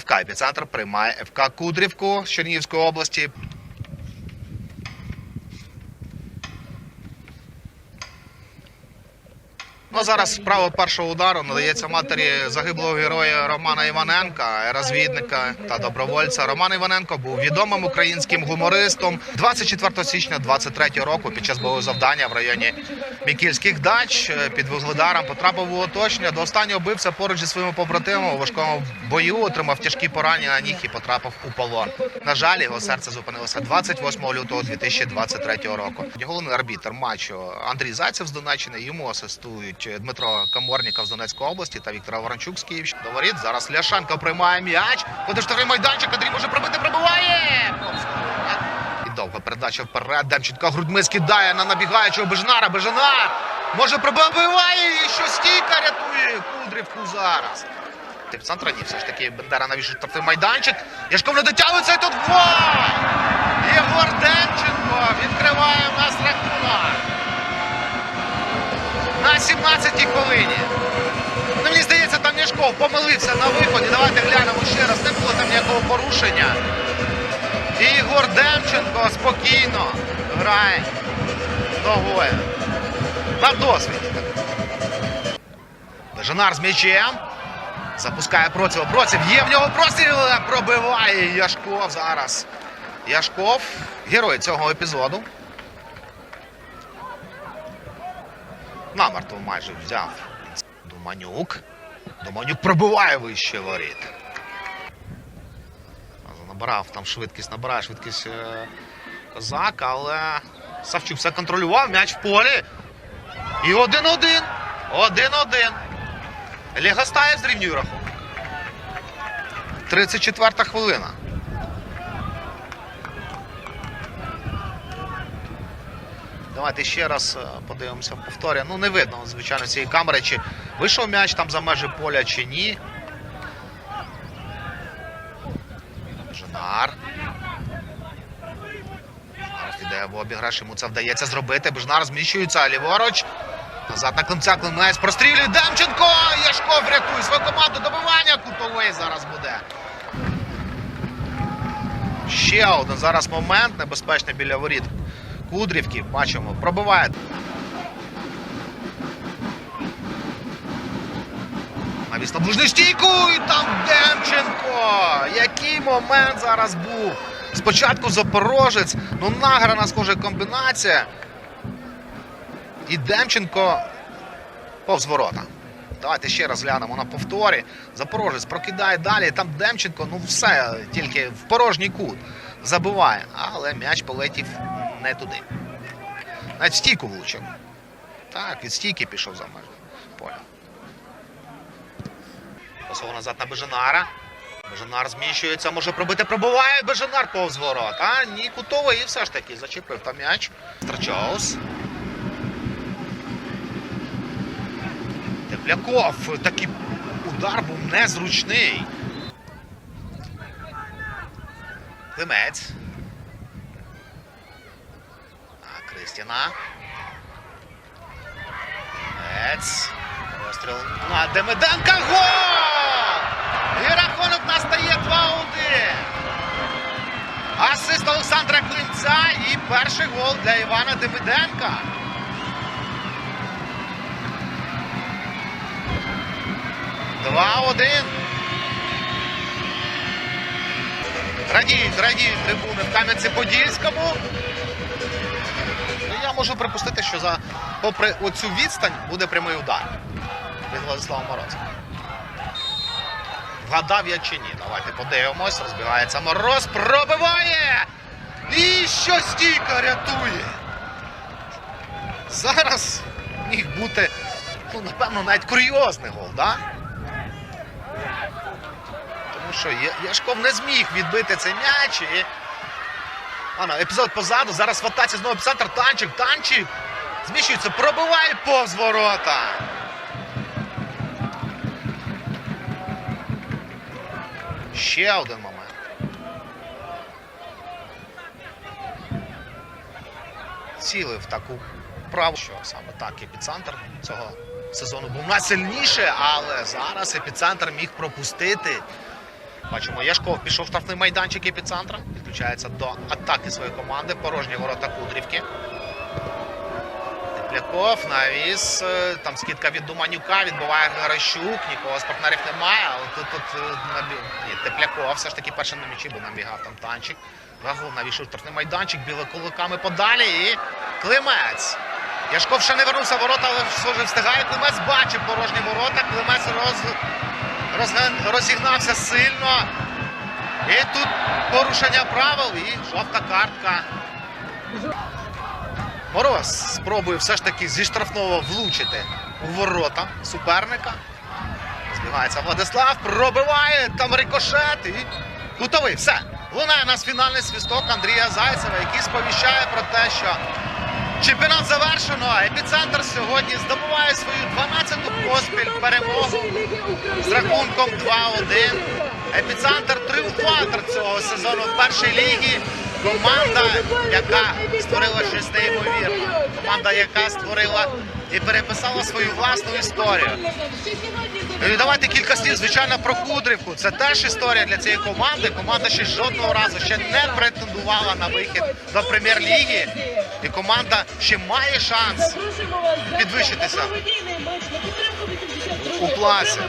ФК «Епіцентр» приймає ФК Кудрівку з Чернігівської області. Ну, зараз право першого удару надається матері загиблого героя Романа Іваненка, розвідника та добровольця. Роман Іваненко був відомим українським гумористом. 24 січня 23 року під час бойового завдання в районі Мікільських дач під вугледаром потрапив у оточення. До останнього бився поруч зі своїми побратимами у важкому бою, отримав тяжкі поранення на ніг і потрапив у полон. На жаль, його серце зупинилося 28 лютого 2023 року. Головний арбітр матчу Андрій Зайцев з Донеччини. Йому асистують Дмитро Каморніков з Донецької області та Віктор Ворончук з Київщини. До зараз Ляшенко приймає м'яч. Куди штрафний майданчик, Андрій може пробити, пробиває. І довга передача вперед. Демченко грудьми скидає на набігаючого Бежнара. Бежнар може пробиває і що стійка рятує Кудрівку зараз. Тип центра ні, все ж таки Бендера навіщо штрафний майданчик. Яшков не дотягується і тут гол! Єгор Демченко відкриває в нас рахунок. На 17-й хвилині. Ну, мені здається, там Яшков помилився на виході. Давайте глянемо ще раз. Не було там ніякого порушення. І Ігор Демченко спокійно грає ногою. На досвіді. Бежанар з м'ячем. Запускає Проців. Проців є в нього простріл. Пробиває Яшков зараз. Яшков, герой цього епізоду. Намертво майже взяв Думанюк. Думанюк пробиває вище воріт. Набирав там швидкість, набирає швидкість е, козак, але Савчук все контролював, м'яч в полі. І один-один. Один-один. Легостаєв зрівнює рахунок. 34 хвилина. Давайте ще раз е, подивимося повторі. Ну, не видно, звичайно, цієї камери, чи вийшов м'яч там за межі поля, чи ні. Женар. Зараз іде в обіграш, йому це вдається зробити. Бежнар зміщується ліворуч. Назад на клинця клинець прострілює Демченко! Яшков рятує свою команду. Добивання кутовий зараз буде. Ще один зараз момент небезпечний біля воріт. Кудрівки, бачимо, пробиває. Навіс на стійку і там Демченко! Який момент зараз був? Спочатку Запорожець, ну награна схожа комбінація. І Демченко повз ворота. Давайте ще раз глянемо на повторі. Запорожець прокидає далі. Там Демченко, ну все, тільки в порожній кут забиває. Але м'яч полетів не туди. Навіть стійку влучив. Так, від стійки пішов за межі поля. Пасово назад на Бежанара. Бежанар зміщується, може пробити, пробиває Бежанар повз ворот. А ні, кутовий і все ж таки зачепив там м'яч. Страчоус. Тепляков. Такий удар був незручний. Климець. А, Кристіна. Климець. Постріл на Демиденка. Гол! І рахунок настає 2-1. Асист Олександра Климця і перший гол для Івана Демиденка. Два-один. Радіють, радіють трибуни в Кам'янці-Подільському. Можу припустити, що за попри оцю відстань буде прямий удар від Владислава Мороза. Вгадав я чи ні? Давайте подивимось. Розбігається Мороз, пробиває! І що стійка рятує. Зараз міг бути, ну, напевно, навіть курйозний гол, да? Тому що Яшков не зміг відбити цей м'яч. І... Ано, епізод позаду. Зараз в знову епіцентр. Танчик, танчик. Зміщується, пробиває повз ворота. Ще один момент. Цілив таку праву, що саме так епіцентр цього сезону був найсильніше, але зараз епіцентр міг пропустити Бачимо, Яшков пішов штрафний майданчик епіцентра. Підключається до атаки своєї команди. Порожні ворота Кудрівки. Тепляков навіс. е, Там скидка від Думанюка, відбуває Грищук. Нікого з партнерів немає. Але тут, тут е. Ні, Тепляков все ж таки першим на м'ячі, бо набігав там танчик. Гагул навішав штрафний майданчик, біле кулаками подалі і Климець. Яшков ще не вернувся ворота, але все ж встигає. Климець бачить порожні ворота. Климець роз... розігнався сильно. І тут порушення правил і жовта картка. Мороз спробує все ж таки зі штрафного влучити у ворота суперника. Збігається Владислав, пробиває там рикошет і готовий. Все. Лунає у нас фінальний свісток Андрія Зайцева, який сповіщає про те, що чемпіонат завершено. Епіцентр сьогодні здобуває свою 12-ту поспіль перемогу з рахунком 2-1. Епіцентр тріумфатор цього сезону в першій лігі. Команда, яка створила щось неймовірне. Команда, яка створила і переписала свою власну історію. І давайте кілька слів, звичайно, про Кудрівку. Це теж історія для цієї команди. Команда ще жодного разу ще не претендувала на вихід до прем'єр-ліги. І команда ще має шанс підвищитися у у класі.